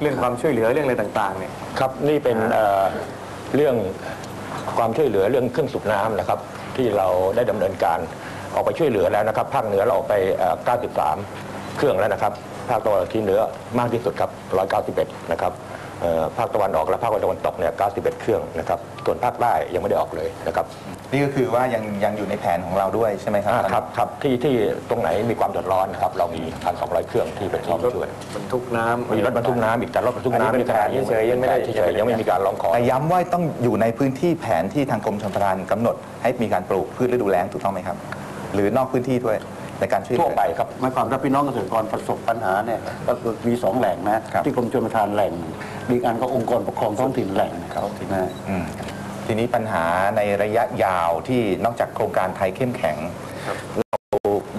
เรื่องความช่วยเหลือเรื่องอะไรต่างๆเนี่ย ครับนี่เป็นเอ่อเรื่องความช่วยเหลือเรื่องเครื่องสูบน้ำนะครับ ที่เราได้ดำเนินการออกไปช่วยเหลือแล้วนะครับภาคเหนือเราออกไปเอ่อ93 เครื่องแล้วนะครับ ภาคตะวันออกที่เหนือมากที่สุดครับ 191 นะครับเอ่อ ภาคตะวันออกและภาคตะวันตกเนี่ย91 เครื่องนะครับส่วนภาคใต้ยังไม่ได้ออกเลยนะครับนี่ก็คือว่ายังยังอยู่ในแผนของเราด้วยใช่ไหมครับอ่าครับครับที่ที่ตรงไหนมีความเดือดร้อนนะครับเรามี 1,200 เครื่องที่เป็นพร้อมช่วยบรรทุกน้ำมีรถบรรทุกน้ำอีกแต่รถบรรทุกอันนี้น้ำเป็นแผนเฉยๆยังไม่ได้เฉยๆยังไม่มีการร้องขอแต่ย้ำว่าต้องอยู่ในพื้นที่แผนที่ทางกรมชลประทานกำหนด ให้มีการปลูกพืชฤดูแล้งถูกต้องไหมครับ หรือนอกพื้นที่ด้วยในการช่วยเหลืทั่วอไปครับหมายความว่าพี่น้องเกษตรกรประสบปัญหาเนี่ยก็คือมีสองแหล่งนะครับที่กรมชลประทานแหล่ง มีอีกอันก็องค์กรปกครองท้องถิ่นแหล่งนะครับนะ อืมทีนี้ปัญหาในระยะยาวที่นอกจากโครงการไทยเข้มแข็งเรา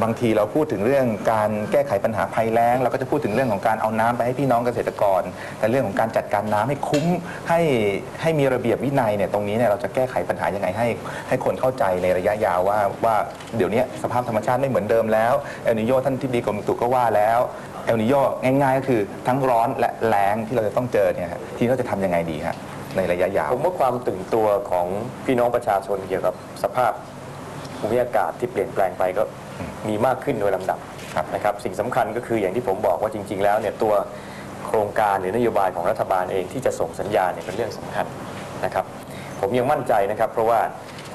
บางทีเราพูดถึงเรื่องการแก้ไขปัญหาภัยแล้งเราก็จะพูดถึงเรื่องของการเอาน้ำไปให้พี่น้องเกษตรกร แต่เรื่องของการจัดการน้ำให้คุ้มให้ให้มีระเบียบวินัยเนี่ยตรงนี้เนี่ยเราจะแก้ไขปัญหายังไงให้ ให้คนเข้าใจในระยะยาวว่าว่าเดี๋ยวนี้สภาพธรรมชาติไม่เหมือนเดิมแล้วเอลนิโยท่านที่ดีกรมอุตุก็ว่าแล้วเอลนิโยง่ายๆก็คือทั้งร้อนและแล้งที่เราจะต้องเจอเนี่ยฮะทีนี้เราจะทำยังไงดีฮะในระยะยาว ผมว่าความตื่นตัวของพี่น้องประชาชนเกี่ยวกับสภาพ ภูมิอากาศที่เปลี่ยนแปลงไปก็มีมากขึ้นโดยลำดับครับนะครับสิ่งสำคัญก็คืออย่างที่ผมบอกว่าจริง ๆ แล้วเนี่ยตัวโครงการหรือนโยบายของรัฐบาลเองที่จะส่งสัญญาณเนี่ยเป็นเรื่องสำคัญนะครับ ผมยังมั่นใจนะครับ เพราะว่า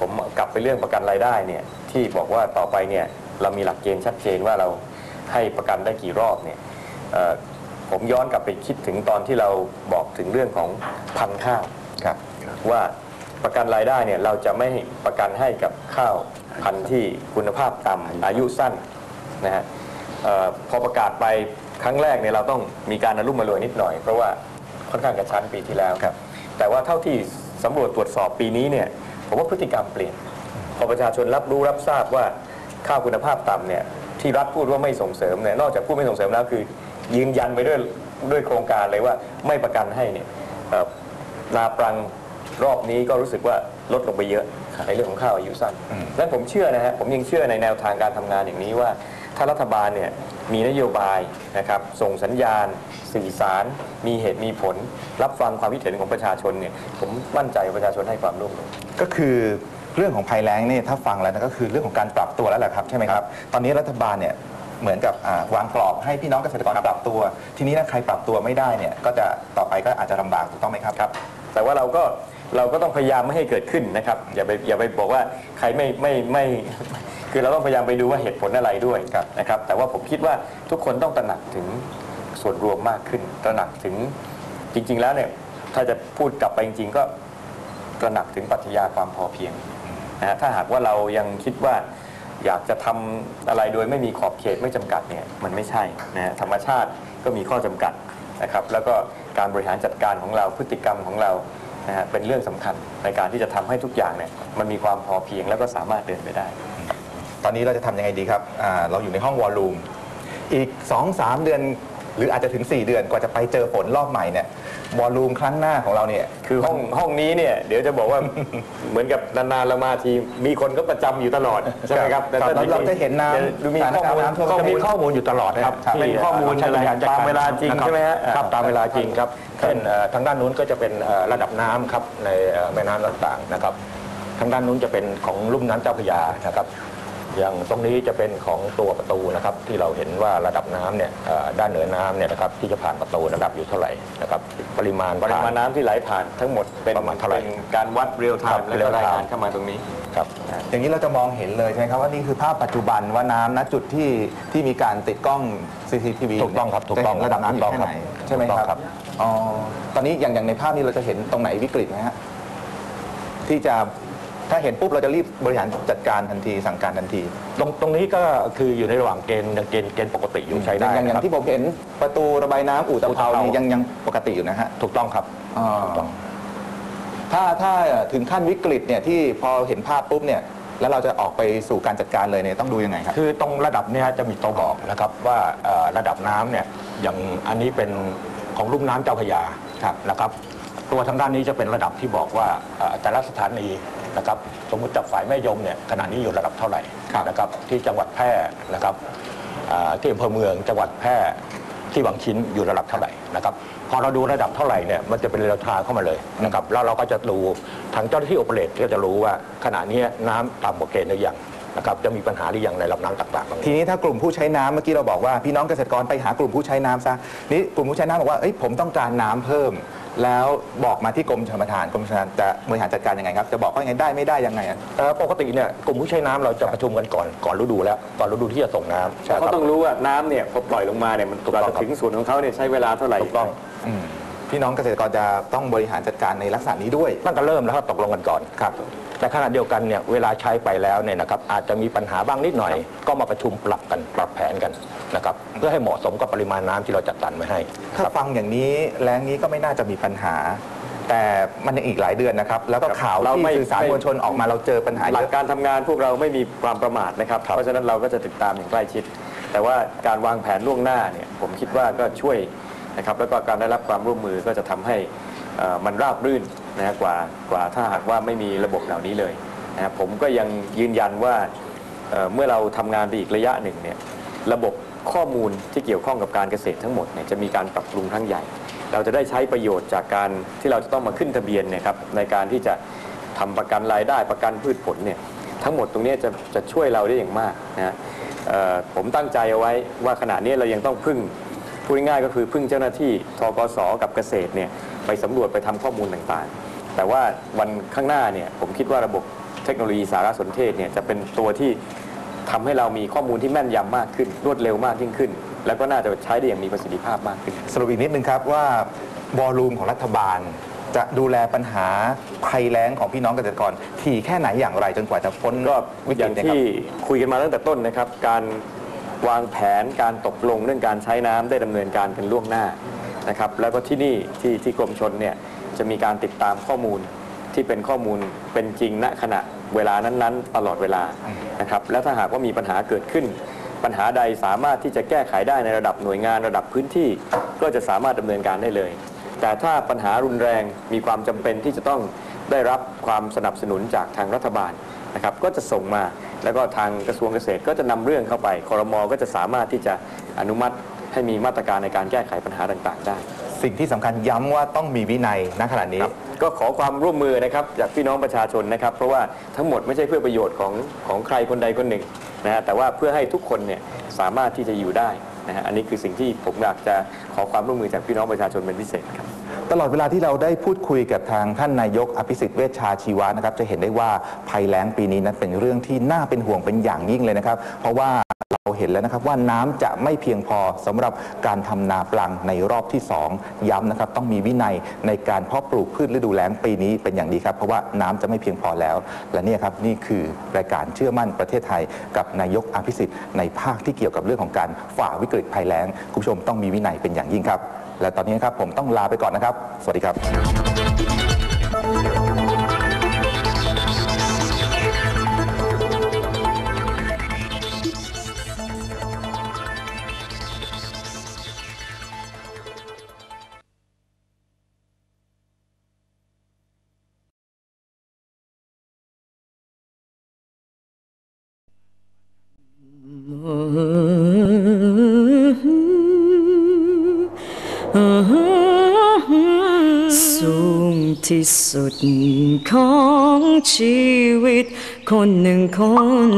ผมกลับไปเรื่องประกันรายได้เนี่ยที่บอกว่าต่อไปเนี่ยเรามีหลักเกณฑ์ชัดเจนว่าเราให้ประกันได้กี่รอบเนี่ยเอ่อผมย้อนกลับไปคิดถึงตอนที่เราบอกถึงเรื่องของพันธุ์ข้าวครับว่าประกันรายได้เนี่ยเราจะไม่ประกันให้กับข้าว พันธุ์ที่คุณภาพต่ำอายุสั้นนะฮะเอ่อพอประกาศไปครั้งแรกเนี่ยเราต้องมีการอารมมารวยนิดหน่อย เพราะว่าค่อนข้างกระชั้นปีที่แล้วครับแต่ว่าเท่าที่สำรวจตรวจสอบปีนี้เนี่ยผมว่าพฤติกรรมเปลี่ยน พอประชาชนรับรู้รับทราบว่าข้าวคุณภาพต่ำเนี่ยที่รัฐพูดว่าไม่ส่งเสริมเนี่ยนอกจากพูดไม่ส่งเสริมแล้วคือ ยืนยันไปด้วยด้วยโครงการเลยว่าไม่ประกันให้เนี่ยเอ่อนาปรังรอบนี้ก็รู้สึกว่าลดลงไปเยอะ ในเรื่องของข้าวอายุสั้นอืมและผมเชื่อนะฮะผมยังเชื่อในแนวทางการทำงานอย่างนี้ว่า ถ้ารัฐบาลเนี่ยมีนโยบายนะครับส่งสัญญาณ สื่อสาร มีเหตุมีผล รับฟังความคิดเห็นของประชาชนเนี่ยผมมั่นใจว่าประชาชนให้ความร่วมมือก็คือเรื่องของภัยแล้งเนี่ยถ้าฟังแล้วนะก็คือเรื่องของการปรับตัวแล้วแหละครับใช่ไหมครับตอนนี้รัฐบาลเนี่ยเหมือนกับอ่าวางกรอบให้พี่น้องเกษตรกรปรับตัว ทีนี้ถ้าใครปรับตัวไม่ได้เนี่ยก็จะต่อไปก็อาจจะลำบากถูกต้องไหมครับครับ แต่ว่าเราก็ เราก็ต้องพยายามไม่ให้เกิดขึ้นนะครับอย่าไปอย่าไปบอกว่าใครไม่ไม่ไม่คือเราต้องพยายามไปดูว่าเหตุผลอะไรด้วยนะครับ แต่ว่าผมคิดว่าทุกคนต้องตระหนักถึงส่วนรวมมากขึ้น ตระหนักถึงจริง ๆ แล้วเนี่ยถ้าจะพูดกลับไปจริง ๆ ก็ตระหนักถึงปรัชญาความพอเพียงนะฮะถ้าหากว่าเรายังคิดว่าอยากจะทำอะไรโดยไม่มีขอบเขตไม่จำกัดเนี่ยมันไม่ใช่นะฮะธรรมชาติก็มีข้อจำกัดนะครับ แล้วก็การบริหารจัดการของเราพฤติกรรมของเรา นะฮะเป็นเรื่องสำคัญในการที่จะทำให้ทุกอย่างเนี่ยมันมีความพอเพียงแล้วก็สามารถเดินไปได้ ตอนนี้เราจะทำยังไงดีครับเราอยู่ในห้องวอลลุ่มอีก 2-3 เดือน หรืออาจจะถึง 4 เดือนกว่าจะไปเจอฝนรอบใหม่เนี่ย วอลลุ่มครั้งหน้าของเราเนี่ยคือห้องห้องนี้เนี่ยเดี๋ยวจะบอกว่า เหมือนกับนานๆเรามาทีมีคนก็ประจำอยู่ตลอดใช่ไหมครับครับแต่เราจะเห็นน้ำดูมีข้อมูลสถานการณ์น้ำท่วมข้อจะมูมีลข้อมูลอยู่ตลอดนะครับครับที่เป็นข้อมูลใช้บริหารจัดกตามเวลาจริงนะคบใช่ไหมฮะครับตามเวลาจริงครับเช่นเอ่อทางด้านนู้นก็จะเป็นเอ่อระดับน้ำครับในเอ่อแม่น้ำต่างๆนะครับ ทางด้านนู้นจะเป็นของลุ่มน้ำเจ้าพระยานะครับ อย่างตรงนี้จะเป็นของตัวประตูนะครับที่เราเห็นว่าระดับน้ำเนี่ยเอ่อด้านเหนือน้ำเนี่ยนะครับที่จะผ่านประตูระดับอยู่เท่าไหร่นะครับปริมาณปริมาณผ่นน้ำที่ไหลผ่านทั้งหมดเป็นประมาณเท่าไหร่ป็นการวัดเรียลไทครับม์แล้วก็ real ราย time งานเข้ามาตรงนี้ ครับ อย่างนี้เราจะมองเห็นเลยใช่ไหมครับว่านี่คือภาพปัจจุบันว่าน้ำณจุดที่ที่มีการติดกล้อง CCTV ถูกต้องครับถูกต้องจะเห็นระดับน้ำอยู่แค่ไหนใช่ไหมถูกต้องคครัรับบ อ๋อตอนนี้อย่างอย่างในภาพนี้เราจะเห็นตรงไหนวิกฤตไหมฮะที่จะ ถ้าเห็นปุ๊บเราจะรีบบริหารจัดการทันทีสั่งการทันที ตรงตรงนี้ก็คืออยู่ในระหว่างเกณฑ์ยังเกณฑ์เกณฑ์ปกติอยู่ใช้ได้อย่างอย่างนะครับ ที่ผมเห็นประตูระบายน้ำอู่ตะอู่เภาตะเภานี่ยังยังปกติอยู่นะฮะ ถูกต้องครับ อ่าถูกต้องถ้าถ้าถึงขั้นวิกฤตเนี่ยที่พอเห็นภาพปุ๊บเนี่ยแล้วเราจะออกไปสู่การจัดการเลยเนี่ยต้องดูยังไงครับ คือตรงระดับเนี้จะมีตัวบอกนะครับว่าเอ่อระดับน้ำเนี่ยอย่างอันนี้เป็นของลุ่มน้ำเจ้าพระยาครับนะครับ ตัวทางด้านนี้จะเป็นระดับที่บอกว่าเอ่อแต่ละสถานี นะครับสมมุติจากฝ่ายแม่ยมเนี่ยขณะนี้อยู่ระดับเท่าไหร่ครับนะครับที่จังหวัดแพร่นะครับอ่าที่อำเภอเมืองจังหวัดแพร่ที่บางชิ้นอยู่ระดับเท่าไหร่นะครับพอเราดูระดับเท่าไหร่เนี่ยมันจะเป็นเรียลไทม์เข้ามาเลยนะครับแล้วเราก็จะดูทางเจ้าหน้าที่โอเปเรตก็จะรู้ว่าขณะนี้น้ำต่ำกว่าเกณฑ์หรือยังนะครับจะมีปัญหาหรือยังในลำน้ำต่างๆตรงนี้ทีนี้ถ้ากลุ่มผู้ใช้น้ำเมื่อกี้เราบอกว่าพี่น้องเกษตรกรไปหากลุ่มผู้ใช้น้ำซะนี่กลุ่มผู้ใช้น้ำบอกว่าเอ้ยผมต้องการน้ำเพิ่ม แล้วบอกมาที่กรมชลประทานกรมชลประทานจะบริหารจัดการยังไงครับ จะบอกว่ายังไงได้ไม่ได้ยังไงอะ เอ่อปกติเนี่ยกลุ่มผู้ใช้น้ำเราจะประชุมกันก่อนก่อนฤดูแล้วก่อนฤดูที่จะส่งน้ำเพราะเขาต้องรู้ว่าน้ำเนี่ยพอปล่อยลงมาเนี่ยมันถูกกว่าต้องจะถึงส่วนของเขาเนี่ยใช้เวลาเท่าไหร่ ถูกต้อง อืมพี่น้องเกษตรกรจะต้องบริหารจัดการในลักษณะนี้ด้วย ตั้งแต่เริ่มแล้วครับตกลงกันก่อนครับแต่ขณะเดียวกันเนี่ยเวลาใช้ไปแล้วเนี่ยนะครับอาจจะมีปัญหาบ้างนิดหน่อย ก็มาประชุมปรับกันปรับแผนกัน นะครับเพื่อให้เหมาะสมกับปริมาณน้ำที่เราจัดสรรไว้ให้ถ้าฟังอย่างนี้แรงนี้ก็ไม่น่าจะมีปัญหา แต่มันยังอีกหลายเดือนนะครับ แล้วก็ข่าวเราที่ไม่ สื่อสารมวลชนออกมาเราเจอปัญหาหเยลักอะ การทำงานพวกเราไม่มีความประมาทนะครับ เพราะฉะนั้นเราก็จะติดตามอย่างใกล้ชิด แต่ว่าการวางแผนล่วงหน้าเนี่ยผมคิดว่าก็ช่วยนะครับแล้วก็การได้รับความร่วมมือก็จะทำให้เอ่อมันราบรื่นนะฮะกว่ากว่าถ้าหากว่าไม่มีระบบเหล่านี้เลยนะครับผมก็ยังยืนยันว่าเอ่อเมื่อเราทำงานไปอีกระยะหนึ่งเนี่ยระบบ ข้อมูลที่เกี่ยวข้องกับการเกษตรทั้งหมดเนี่ยจะมีการปรับปรุงครั้งใหญ่ เราจะได้ใช้ประโยชน์จากการที่เราจะต้องมาขึ้นทะเบียนเนี่ยครับในการที่จะทำประกันรายได้ประกันพืชผลเนี่ยทั้งหมดตรงนี้จะจะช่วยเราได้อย่างมากนะฮะผมตั้งใจเอาไว้ว่าขณะนี้เรายังต้องพึ่งพูดง่ายๆก็คือพึ่งเจ้าหน้าที่ทกสกับเกษตรเนี่ยไปสำรวจไปทำข้อมูลต่างๆ แต่ว่าวันข้างหน้าเนี่ยผมคิดว่าระบบเทคโนโลยีสารสนเทศเนี่ยจะเป็นตัวที่ ทำให้เรามีข้อมูลที่แม่นยำมากขึ้น รวดเร็วมากยิ่งขึ้น แล้วก็น่าจะใช้ได้อย่างมีประสิทธิภาพมากขึ้น สรุปอีกนิดนึงครับว่าวอลลุ่มของรัฐบาล จะดูแลปัญหาภัยแล้งของพี่น้องเกษตรกร ถี่แค่ไหนอย่างไรจนกว่าจะพ้นก็วิกอฤย่าตงเนี่ยครัที่บคุยกันมาตั้งแต่ต้นนะครับ การวางแผนการตกลงเรื่องการใช้น้ำได้ดำเนินการกันล่วงหน้านะครับแล้วก็ที่นี่ที่ที่กรมชนเนี่ยจะมีการติดตามข้อมูล ที่เป็นข้อมูลเป็นจริงณขณะเวลานั้นๆ ตลอดเวลานะครับแล้วถ้าหากว่ามีปัญหาเกิดขึ้น ปัญหาใดสามารถที่จะแก้ไขได้ในระดับหน่วยงานระดับพื้นที่ ก็จะสามารถดำเนินการได้เลย แต่ถ้าปัญหารุนแรงมีความจำเป็นที่จะต้องได้รับความสนับสนุนจากทางรัฐบาลนะครับก็จะส่งมาแล้วก็ทางกระทรวงเกษตรก็จะนำเรื่องเข้าไปคอรมอก็จะสามารถที่จะอนุมัติให้มีมาตรการในการแก้ไขปัญหาต่างๆ ได้ สิ่งที่สำคัญย้ำว่าต้องมีวินัยณขณะนี้ครับ ก็ขอความร่วมมือนะครับจากพี่น้องประชาชนนะครับ เพราะว่าทั้งหมดไม่ใช่เพื่อประโยชน์ของของใครคนใดคนหนึ่งนะฮะแต่ว่าเพื่อให้ทุกคนเนี่ยสามารถที่จะอยู่ได้นะฮะอันนี้คือสิ่งที่ผมอยากจะขอความร่วมมือจากพี่น้องประชาชนเป็นพิเศษครับ ตลอดเวลาที่เราได้พูดคุยกับทางท่านนายกอภิสิทธิ์เวชชาชีวะนะครับจะเห็นได้ว่าภัยแล้งปีนี้นั้นเป็นเรื่องที่น่าเป็นห่วงเป็นอย่างยิ่งเลยนะครับ เพราะว่าเราเห็นแล้วนะครับว่าน้ำจะไม่เพียงพอสำหรับการทำนาปลังในรอบที่ 2 ย้ำนะครับต้องมีวินัยในการเพาะปลูกพืชฤดูแล้งปีนี้เป็นอย่างดีครับ เพราะว่าน้ำจะไม่เพียงพอแล้ว และนี่ครับนี่คือรายการเชื่อมั่นประเทศไทย กับนายกอภิสิทธิ์ในภาคที่เกี่ยวกับเรื่องของการฝ่าวิกฤตภัยแล้งคุณผู้ชมต้องมีวินัยเป็นอย่างยิ่งครับ และตอนนี้ครับผมต้องลาไปก่อนนะครับ สวัสดีครับ สูงที่สุดของชีวิต คนหนึ่งคน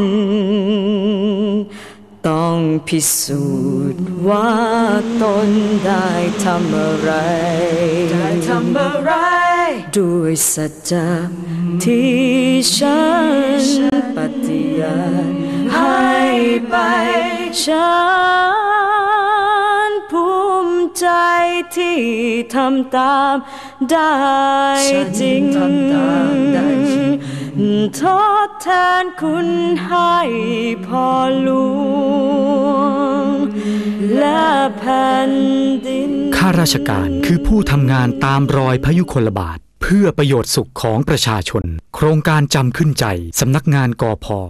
ต้องพิสูจน์ว่าตนได้ทำอะไร ได้ทำอะไร ด้วยสัจจะที่ฉันปฏิญาณให้ไปฉัน ที่ทำตามได้จริงทดแทนคุณให้พ่อหลวงและแผ่นดินข้าราชการคือผู้ทำงานตามรอยพยุคลบาท เพื่อประโยชน์สุขของประชาชน โครงการจำขึ้นใจ สำนักงานกอพอ